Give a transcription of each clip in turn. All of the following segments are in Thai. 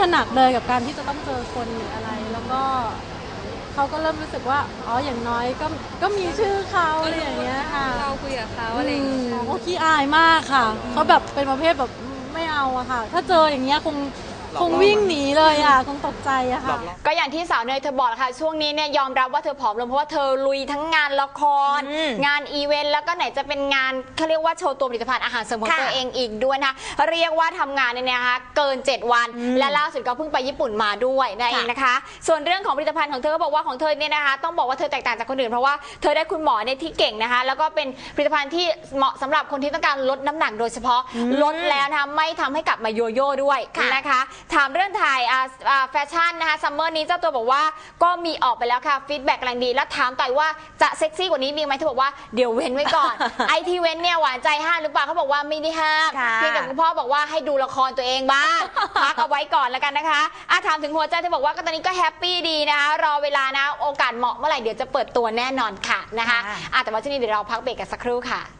ถนัดเลยกับการที่จะต้องเจอคนหรืออะไร แล้วก็เขาก็เริ่มรู้สึกว่าอ๋ออย่างน้อยก็ก็มีชื่อเขาอะไรอย่างเงี้ยค่ะเราคุยกับเขาอะไรอย่างเงี้ยมโอ้ขี้อายมากค่ะเขาแบบเป็นประเภทแบบไม่เอาอะค่ะ ถ้าเจออย่างเงี้ยคง คงวิ่งหนีเลยอะคงตกใจอะค่ะ ก็อย่างที่สาวเนยเธอบอกแหละค่ะ ช่วงนี้เนี่ยยอมรับว่าเธอผอมลงเพราะว่าเธอลุยทั้งงานละคร อืมงานอีเวนต์แล้วก็ไหนจะเป็นงานเขาเรียกว่าโชว์ตัวผลิตภัณฑ์อาหารเสริมของค่ะตัวเองอีกด้วยนะเรียกว่าทำงานเนี่ยนะคะเกิน 7 วันและล่าสุดก็เพิ่งไปญี่ปุ่นมาด้วยนั่นเองนะคะ ส่วนเรื่องของผลิตภัณฑ์ของเธอก็บอกว่าของเธอเนี่ยนะคะ ต้องบอกว่าเธอแตกต่างจากคนอื่นเพราะว่าเธอได้คุณหมอเนี่ยที่เก่งนะคะ แล้วก็เป็นผลิตภัณฑ์ที่เหมาะสำหรับคนที่ต้องการลดน้ำหนักโดยเฉพาะลดแล้วนะคะไม่ทำให้กลับมาโยโย่ด้วยค่ะนะคะถามเรื่องถ่ายอ่าอ่าแฟชั่นนะคะซัมเมอร์นี้เจ้าตัวบอกว่าก็มีออกไปแล้วค่ะฟีดแบ็กกำลังดี แล้วถามต่อยว่าจะเซ็กซี่กว่านี้มีไหมเธอบอกว่าเดี๋ยวเว้นไว้ก่อน ไอที่เว้นเนี่ยหวานใจห้ามหรือเปล่าเขาบอกว่าไม่ได้ห้ามค่ะ เพียงแต่คุณพ่อบอกว่าให้ดูละครตัวเองบ้าง พักเอาไว้ก่อนแล้วกันนะคะอะถามถึงหัวใจเธอบอกว่าก็ตอนนี้ก็แฮปปี้ดีนะคะรอเวลานะโอกาสเหมาะเมื่อไหร่เดี๋ยวจะเปิดตัวแน่นอนค่ะนะคะค่ะอะแต่ว่าช่วงนี้เดี๋ยวเราพักเบรกกันสักครู่ค่ะ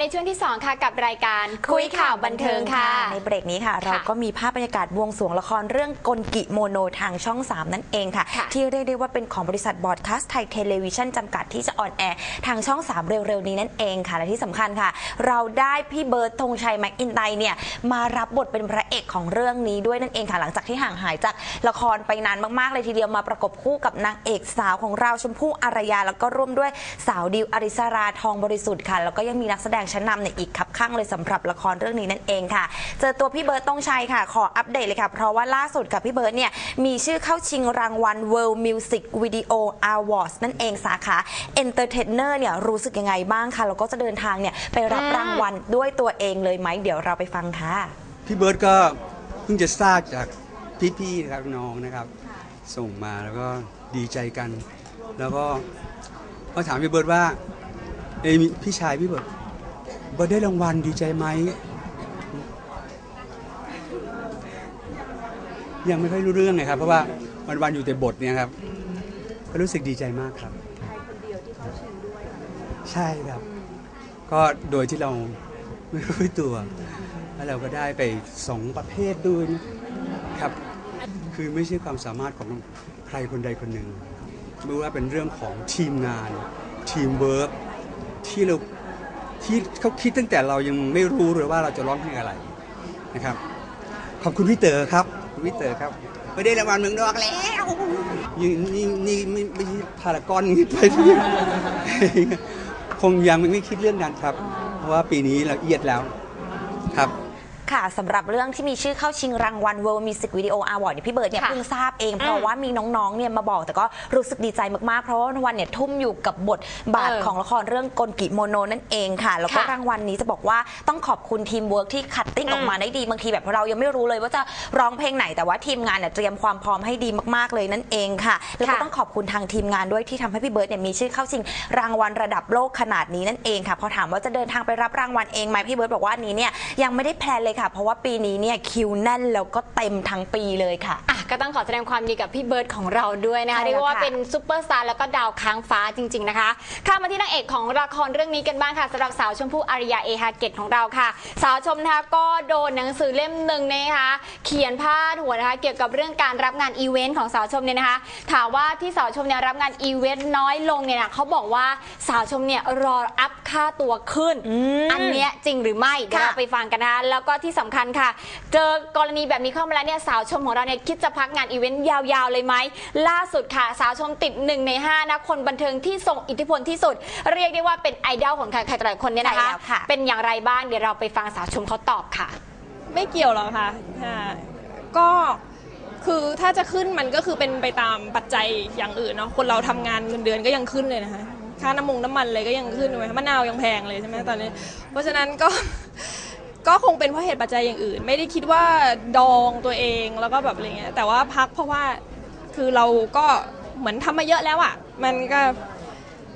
ในช่วงที่ 2 ค่ะกับรายการคุยข่าวบันเทิงค่ะ ในเบรกนี้ค่ะ เราก็มีภาพบรรยากาศบวงสรวงละครเรื่องกลกิโมโนทางช่อง 3 นั่นเองค่ะค่ะที่เรียกได้ว่าเป็นของบริษัทบอร์ดคาสไทยเทเลวิชันจำกัดที่จะออนแอร์ทางช่อง 3 เร็วๆ นี้นั่นเองค่ะ และที่สำคัญค่ะ เราได้พี่เบิร์ดธงชัยแม็กอินไตเนี่ยมารับบทเป็นพระเอกของเรื่องนี้ด้วยนั่นเองค่ะ หลังจากที่ห่างหายจากละครไปนานมากๆเลยทีเดียวมาประกบคู่กับนางเอกสาวของเราชมพู่อารยาแล้วก็ร่วมด้วยสาวดิวอริสราทองบริสุทธิ์ค่ะแล้วก็ยังมีนักแสดงชั้นนำเนี่ยอีกคับข้างเลยสำหรับละครเรื่องนี้นั่นเองค่ะ เจอตัวพี่เบิร์ดต้องชัยค่ะ ขออัปเดตเลยค่ะ เพราะว่าล่าสุดกับพี่เบิร์ดเนี่ยมีชื่อเข้าชิงรางวัล World Music Video Awards นั่นเองสาขา Entertainer เนี่ยรู้สึกยังไงบ้างคะแล้วก็จะเดินทางเนี่ยไปรับรางวัลด้วยตัวเองเลยไหมเดี๋ยวเราไปฟังค่ะ พี่เบิร์ตก็เพิ่งจะทราบจากพี่ๆนะครับน้องนะครับ ส่งมาแล้วก็ดีใจกัน แล้วก็ก็ถามพี่เบิร์ตว่าเอยมีพี่ชายพี่เบิร์ต บิร์ตได้รางวัลดีใจไหม ยังไม่ค่อยรู้เรื่องเลยครับ เพราะว่าวันวันๆอยู่แต่บทเนี่ยครับ ก็รู้สึกดีใจมากครับใช่ครับ ก็โดยที่เราไม่รู้ตัว แล้วเราก็ได้ไปสองประเภทด้วยนะครับ คือไม่ใช่ความสามารถของใครคนใดคนหนึ่งไม่ว่าเป็นเรื่องของทีมงาน ทีมเวิร์กที่เรา ที่เขาคิดตั้งแต่เรายังไม่รู้เลยว่าเราจะร้องเพลงอะไรนะครับ ขอบคุณพี่เต๋อครับคุณพี่เต๋อครับไม่ได้รางวัลเมืองนอกแล้วนี่นี่นี่ไม่ไม่ใช่พารากอนไปที่คงยังไม่คิดเรื่องนั้นครับ เพราะว่าปีนี้เราเอียดแล้วครับ ค่ะสำหรับเรื่องที่มีชื่อเข้าชิงรางวัล World Music Video Award เนี่ยพี่เบิร์ดเนี่ยค่ะเพิ่งทราบเอง เพราะว่ามีน้องๆเนี่ยมาบอกแต่ก็รู้สึกดีใจมากๆ เพราะว่ารางวัลเนี่ยทุ่มอยู่กับบทบาทเออของละครเรื่องกลกิโมโนนั่นเองค่ะ แล้วก็ค่ะรางวัลนี้จะบอกว่าต้องขอบคุณทีมเวิร์กที่คัดติ้งออกมาได้ดีบางทีแบบเรายังไม่รู้เลยว่าจะร้องเพลงไหนแต่ว่าทีมงานเนี่ยเตรียมความพร้อมให้ดีมากๆเลยนั่นเองค่ะ แล้วก็ค่ะ ต้องขอบคุณทางทีมงานด้วยที่ทำให้พี่เบิร์ดเนี่ยมีชื่อเข้าชิงรางวัลระดับโลกขนาดนี้นั่นเองค่ะพอถามว่าจะเดินทางไปรับรางวัลเองไหมพี่เบิร์ดบอกว่าอันนี้เนี่ยยังไม่ได้แพลนเลยค่ะ เพราะว่าปีนี้เนี่ยคิวแน่นแล้วก็เต็มทั้งปีเลยค่ะอะ ก็ต้องขอแสดงความยินดีกับพี่เบิร์ดของเราด้วยนะคะใช่เรียกว่าแล้วค่ะ เป็นซูเปอร์สตาร์แล้วก็ดาวค้างฟ้าจริง ๆนะคะข้ามมาที่นางเอกของละครเรื่องนี้กันบ้างค่ะสำหรับสาวชมพู่อารยาเอฮาเกตของเราค่ะ สาวชมนะคะก็โดนหนังสือเล่มหนึ่งนะคะ เขียนพาดหัวนะคะเกี่ยวกับเรื่องการรับงานอีเวนต์ของสาวชมเนี่ยนะคะ ถามว่าที่สาวชมเนี่ยรับงานอีเวนต์น้อยลงเนี่ยนะเขาบอกว่าสาวชมเนี่ยรออัพค่าตัวขึ้นอันเนี้ยจริงหรือไม่เดี๋ยวเราค่ะไปฟังกันนะคะแล้วก็ที่สำคัญค่ะ เจอกรณีแบบนี้เข้ามาแล้วเนี่ยสาวชมของเราเนี่ยคิดจะพักงานอีเวนต์ยาวๆ เลยไหม ล่าสุดค่ะ สาวชมติดหนึ่งในห้านะคนบันเทิงที่ส่งอิทธิพลที่สุด เรียกได้ว่าเป็นไอดอลของใครๆหลายคนเนี่ยนะคะใช่แล้วค่ะเป็นอย่างไรบ้างเดี๋ยวเราไปฟังสาวชมเขาตอบค่ะ ไม่เกี่ยวหรอกค่ะอ่าก็คือถ้าจะขึ้นมันก็คือเป็นไปตามปัจจัยอย่างอื่นเนาะคนเราทำงานเงินเดือนก็ยังขึ้นเลยนะคะค่าน้ำมงน้ำมันเลยก็ยังขึ้นเลยมะนาวยังแพงเลยใช่ไหมตอนนี้ เพราะฉะนั้นก็ ก็คงเป็นเพราะเหตุปัจจัยอย่างอื่น ไม่ได้คิดว่าดองตัวเองแล้วก็แบบอะไรเงี้ยแต่ว่าพักเพราะว่าคือเราก็เหมือนทำมาเยอะแล้วอะ่ะมันก็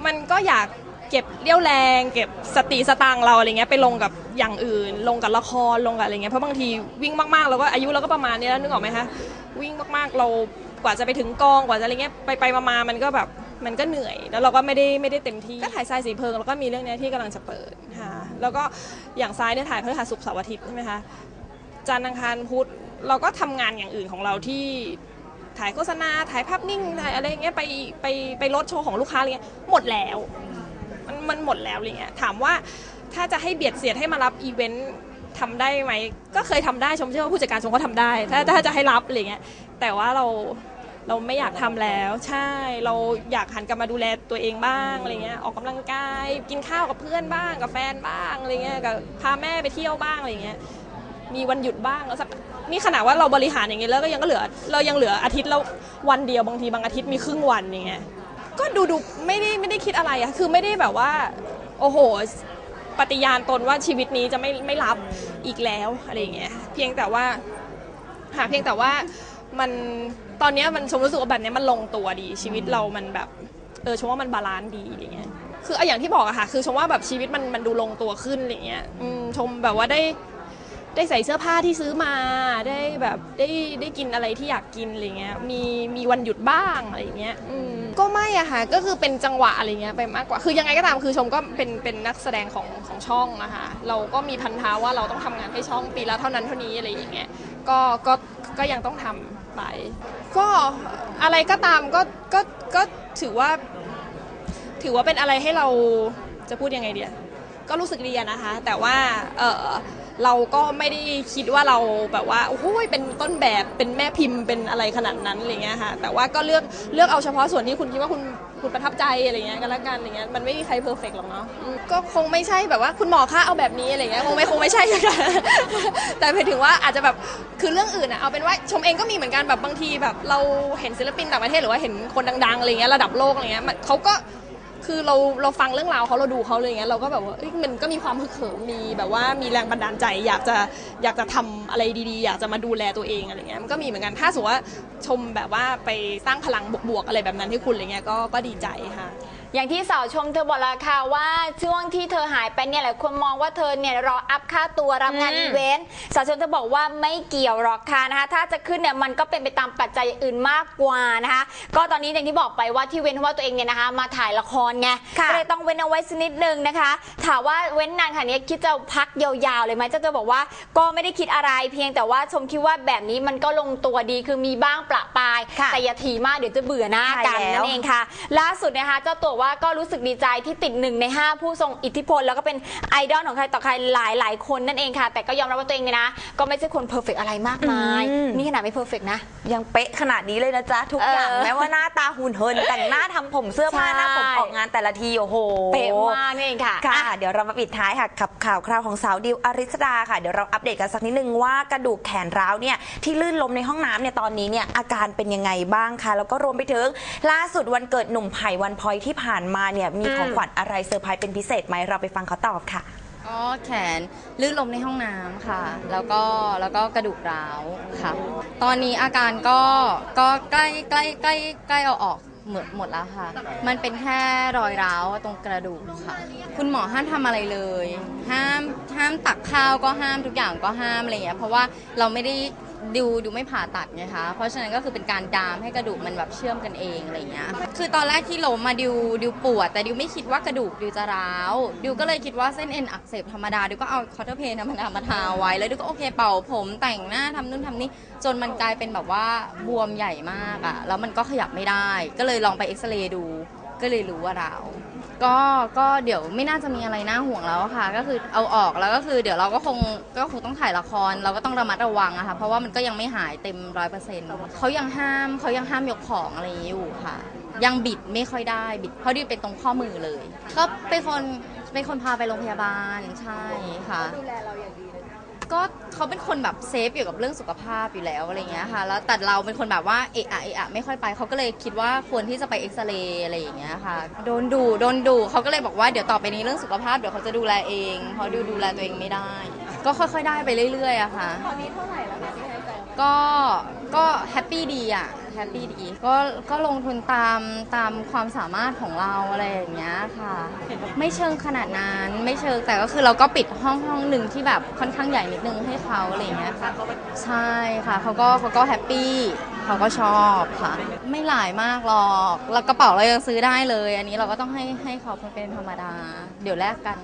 มันก็อยากเก็บเรี่ยวแรง เก็บสติสตางค์เราอะไรเงี้ยไปลงกับอย่างอื่น ลงกับละครลงกับอะไรเงี้ยเพราะบางทีวิ่งมากๆเราก็อายุเราก็ประมาณนี้แล้วนึกออกไหมคะวิ่งมากๆเรากว่าจะไปถึงกองกว่าจะอะไรเงี้ยไปไปๆมาๆมันก็แบบมันก็เหนื่อย แล้วเราก็ไม่ได้ไม่ได้เต็มที่ก็ถ่ายทรายสีเพลิงแล้วก็มีเรื่องเนี้ยที่กำลังจะเปิดค่ะ แล้วก็อย่างซ้ายเนี่ยถ่ายพฤหัสศุกร์เสาร์อาทิตย์ใช่ไหมคะจันทร์อังคารพุธเราก็ทำงานอย่างอื่นของเราที่ถ่ายโฆษณาถ่ายภาพนิ่งถ่ายอะไรอย่างเงี้ยไปไปไปรถโชว์ของลูกค้าอะไรเงี้ยหมดแล้ว มันมันหมดแล้วอะไรเงี้ยถามว่าถ้าจะให้เบียดเสียดให้มารับอีเวนต์ทำได้ไหมก็เคยทำได้ชมเชื่อว่าผู้จัดการชมก็ทำได้ ถ้าถ้าจะให้รับอะไรเงี้ยแต่ว่าเรา เราไม่อยากทำแล้ว ใช่เราอยากหันกลับมาดูแลตัวเองบ้างอะไรเงี้ยออกกำลังกายกินข้าวกับเพื่อนบ้างกับแฟนบ้างอะไรเงี้ยกับพาแม่ไปเที่ยวบ้างอะไรเงี้ยมีวันหยุดบ้างแล้วสักนี่ขนาดว่าเราบริหารอย่างเงี้ยแล้วก็ยังก็เหลือ เรายังเหลืออาทิตย์และวันเดียวบางทีบางอาทิตย์มีครึ่งวันอย่างเงี้ยก็ดูดูไม่ได้ไม่ได้คิดอะไรอะคือไม่ได้แบบว่า โอ้โหปฏิญาณตนว่าชีวิตนี้จะไม่ไม่รับอีกแล้วอะไรเงี้ยเพียงแต่ว่าหาเพียงแต่ว่ามัน ตอนเนี้ยมันชมรู้สึกว่าแบบเนี้ยมันลงตัวดี ชีวิตเรามันแบบเออชมว่ามันบาลานซ์ดีอย่างเงี้ยคืออาอย่างที่บอกอะค่ะ คือชมว่าแบบชีวิตมันมันดูลงตัวขึ้นอะไรเงี้ยอืมชมแบบว่าได้ ได้ใส่เสื้อผ้าที่ซื้อมาได้แบบได้ได้กินอะไรที่อยากกินอะไรเงี้ยมีมีวันหยุดบ้างอะไรเงี้ยอืมก็ไม่อะค่ะก็คือเป็นจังหวะอะไรเงี้ยไปมากกว่า คือยังไงก็ตามคือชมก็เป็นเป็นนักแสดงของของช่องนะคะเราก็มีพันธะว่าเราต้องทำงานให้ช่องปีละเท่านั้นเท่านี้อะไรอย่างเงี้ยก็ก็ก็ยังต้องทำไป ก็อะไรก็ตามก็ก็ก็ถือว่า ถือว่าเป็นอะไรให้เราจะพูดยังไงเดียก็รู้สึกดีนะคะ แต่ว่าเออ เราก็ไม่ได้คิดว่าเราแบบว่าโอ้โหเป็นต้นแบบเป็นแม่พิมพ์เป็นอะไรขนาดนั้นอะไรเงี้ยค่ะแต่ว่าก็เลือกเลือกเอาเฉพาะส่วนที่คุณคิดว่าคุณคุณประทับใจอะไรเงี้ยกันละกันอะไรเงี้ยมันไม่มีใครเพอร์เฟกต์หรอกเนาะก็คงไม่ใช่แบบว่าคุณหมอคะเอาแบบนี้อะไรเงี้ยคงไม่คงไม่ใช่ค่ะแต่หมายถึงว่าอาจจะแบบคือเรื่องอื่นอะเอาเป็นว่าชมเองก็มีเหมือนกันแบบบางทีแบบเราเห็นศิลปินต่างประเทศหรือว่าเห็นคนดังๆอะไรเงี้ยระดับโลกอะไรเงี้ยเขาก็ คือเราเราฟังเรื่องราวเขาเราดูเขาเลยอย่างเงี้ยเราก็แบบว่าเอ้ยมันก็มีความฮึกเหิมมีแบบว่ามีแรงบันดาลใจ อยากจะอยากจะทำอะไรดีๆ อยากจะมาดูแลตัวเองอะไรเงี้ยมันก็มีเหมือนกันถ้าสมมติว่าชมแบบว่าไปสร้างพลังบวกๆอะไรแบบนั้นให้คุณอะไรเงี้ยก็ก็ดีใจค่ะ อย่างที่สาวชมเธอบอกแล้วค่ะว่าช่วงที่เธอหายไปเนี่ยหลายคนมองว่าเธอเนี่ยรออัพค่าตัวรับงานอืมอีเวนต์สาวชมเธอบอกว่าไม่เกี่ยวหรอกค่ะนะคะ ถ้าจะขึ้นเนี่ยมันก็เป็นไปตามปัจจัยอื่นมากกว่านะคะ ก็ตอนนี้อย่างที่บอกไปว่าที่เว้นเพราะว่าตัวเองเนี่ยนะคะ มาถ่ายละครไงค่ะก็เลยต้องเว้นเอาไว้สักนิดนึงนะคะ ถามว่าเว้นนานขนาดนี้คิดจะพักยาวๆเลยไหมเจ้าตัวบอกว่าก็ไม่ได้คิดอะไรเพียงแต่ว่าชมคิดว่าแบบนี้มันก็ลงตัวดีคือมีบ้างประปรายค่ะแต่อย่าถี่มากเดี๋ยวจะเบื่อหน้ากันใช่แล้วนั่นเองค่ะ ล่าสุดนะคะเจ้าตัวว่าก็รู้สึกดีใจที่ติดหนึ่งใน 5 ผู้ทรงอิทธิพล แล้วก็เป็นไอดอลของใครต่อใครหลายหลายๆคนนั่นเองค่ะ แต่ก็ยอมรับว่าตัวเองเนี่ยนะ ก็ไม่ใช่คนเพอร์เฟกอะไรมากมาย อืม นี่ขนาดไม่เพอร์เฟกนะ ยังเป๊ะขนาดนี้เลยนะจ๊ะ ทุกอย่างเออแม้ว่าหน้าตาหุ่นเหินแต่งหน้าทำผมเสื้อผ้าใช่ หน้าผมออกงานแต่ละทีโอ้โห เป๊ะมากนี่เองค่ะค่ะ อะ เดี๋ยวเรามาปิดท้ายค่ะกับข่าวคราวของสาวดิวอริสดาค่ะ เดี๋ยวเราอัปเดตกันสักนิดนึงว่ากระดูกแขนร้าวเนี่ยที่ลื่นล้มในห้องน้ำเนี่ยตอนนี้เนี่ยอาการเป็นยังไงบ้างคะแล้วก็รวมไปถึงล่าสุดวันเกิดหนุ่มไผ่วันพลอยที่ผ่านมาเนี่ยมีของขวัญอะไรเซอร์ไพรส์เป็นพิเศษไหมเราไปฟังเขาตอบค่ะ ก็แขนลื่นล้มในห้องน้ำค่ะ แล้วก็แล้วก็กระดูกร้าวค่ะ ตอนนี้อาการก็ก็ใกล้ใกล้ใกล้ใกล้เอาออกหมดหมดแล้วค่ะ มันเป็นแค่รอยร้าวตรงกระดูกค่ะ คุณหมอห้ามทำอะไรเลย ห้ามห้ามตักข้าวก็ห้ามทุกอย่างก็ห้ามอะไรอย่างเงี้ย เพราะว่าเราไม่ได้ ดูดูไม่ผ่าตัดไงคะ เพราะฉะนั้นก็คือเป็นการดามให้กระดูกมันแบบเชื่อมกันเองอะไรเงี้ย คือตอนแรกที่ล้มมาดิวดิวปวด แต่ดิวไม่คิดว่ากระดูกดิวจะร้าว ดิวก็เลยคิดว่าเส้นเอ็นอักเสบธรรมดา ดิวก็เอาคอร์เทอร์เพนธรรมดามาทาไว้ แล้วดิวก็โอเคเป่าผมแต่งหน้าทำนู่นทำนี่ จนมันกลายเป็นแบบว่าบวมใหญ่มากอะแล้วมันก็ขยับไม่ได้ ก็เลยลองไปเอ็กซเรย์ดู ก็เลยรู้ว่าร้าว ก็ก็เดี๋ยวไม่น่าจะมีอะไรน่าห่วงแล้วค่ะ ก็คือเอาออกแล้วก็คือเดี๋ยวเราก็คงก็คงต้องถ่ายละคร เราก็ต้องระมัดระวังอะค่ะเพราะว่ามันก็ยังไม่หายเต็มร้อยเปอร์เซ็นต์เขายังห้ามเขายังห้ามยกของอะไรอยู่ค่ะ ยังบิดไม่ค่อยได้บิดเพราะดิเป็นตรงข้อมือเลย ก็เป็นคนเป็นคนพาไปโรงพยาบาลใช่ค่ะดูแลเราอย่างดี ก็เขาเป็นคนแบบเซฟเกี่ยวกับเรื่องสุขภาพอยู่แล้วอะไรเงี้ยค่ะ แล้วแต่เราเป็นคนแบบว่าเอะอะเอะอะไม่ค่อยไปเขาก็เลยคิดว่าควรที่จะไปเอ็กซเรย์อะไรอย่างเงี้ยค่ะ โดนดูโดนดูเขาก็เลยบอกว่าเดี๋ยวต่อไปนี้เรื่องสุขภาพเดี๋ยวเขาจะดูแลเองเพราะดูดูแลตัวเองไม่ได้ ก็ค่อยๆได้ไปเรื่อยๆอะค่ะ ตอนนี้เท่าไหร่แล้วคะที่ให้ไปก็ก็แฮปปี้ดีอะแฮปปี้ดี ก็ก็ลงทุนตามตามความสามารถของเราอะไรอย่างเงี้ยค่ะ ไม่เชิงขนาดนั้นไม่เชิงแต่ก็คือเราก็ปิดห้องห้องหนึ่งที่แบบค่อนข้างใหญ่นิดนึงให้เขาอะไรอย่างเงี้ยค่ะใช่ค่ะเขาก็เขาก็แฮปปี้เขาก็ชอบค่ะ ไม่หลายมากหรอกแล้วกระเป๋าเรายังซื้อได้เลย อันนี้เราก็ต้องให้ให้เขาเป็นธรรมดา เดี๋ยวแลกกัน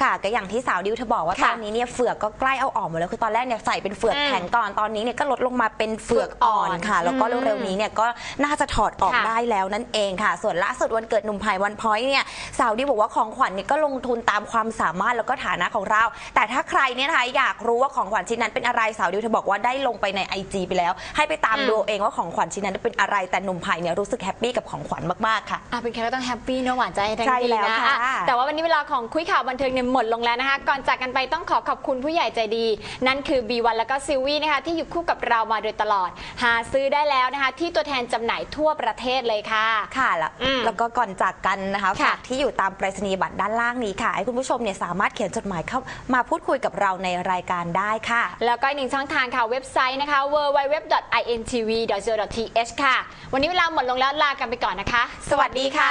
ค่ะก็อย่างที่สาวดิวเธอบอกว่าตค่ะอนนี้เนี่ยเฟือกก็ใกล้เอาออกหมดแล้วคือตอนแรกเนี่ยใส่เป็นเฟือกอืมแข็งก่อนตอนนี้เนี่ยก็ลดลงมาเป็นเฟือกอ่อนค่ะ แล้วก็อืมเร็วๆนี้เนี่ยก็น่าจะถอดออกค่ะได้แล้วนั่นเองค่ะ ส่วนล่าสุดวันเกิดหนุ่มไผ่วันพ้อยเนี่ยสาวดิวบอกว่าของขวัญเนี่ยก็ลงทุนตามความสามารถแล้วก็ฐานะของเรา แต่ถ้าใครเนี่ยนะคะอยากรู้ว่าของขวัญชิ้นนั้นเป็นอะไรสาวดิวเธอบอกว่าได้ลงไปใน IG ไปแล้ว ให้ไปตามอืม ดูเองว่าของขวัญชิ้นนั้นเป็นอะไรแต่หนุ่มไผ่เนี่ยรู้สึกแฮปปี้กับของขวัญมากๆค่ะ อะเป็นใครก็ต้องแฮปปี้เนอะหวานใจทั้งใช่ทีแล้วนะค่ะ อะแต่ว่าวันนี้เวลาของคุยข่าวบันเทิงเนี่ยหมดลงแล้วนะคะ ก่อนจากกันไปต้องขอขอบคุณผู้ใหญ่ใจดี นั่นคือ B1 แล้วก็ซิลวี่นะคะที่อยู่คู่กับเรามาโดยตลอด หาซื้อได้แล้วนะคะ ที่ตัวแทนจำหน่ายทั่วประเทศเลยค่ะ ค่ะแล้วอืมแล้วก็ก่อนจากกันนะคะค่ะฝากที่อยู่ตามไปรษณียบัตรด้านล่างนี้ค่ะ ให้คุณผู้ชมเนี่ยสามารถเขียนจดหมายเข้ามาพูดคุยกับเราในรายการได้ค่ะ แล้วก็อีกหนึ่งช่องทางค่ะเว็บไซต์นะคะ www.intv.co.th ค่ะ วันนี้เวลาหมดลงแล้วลากันไปก่อนนะคะ สวัสดีค่ะ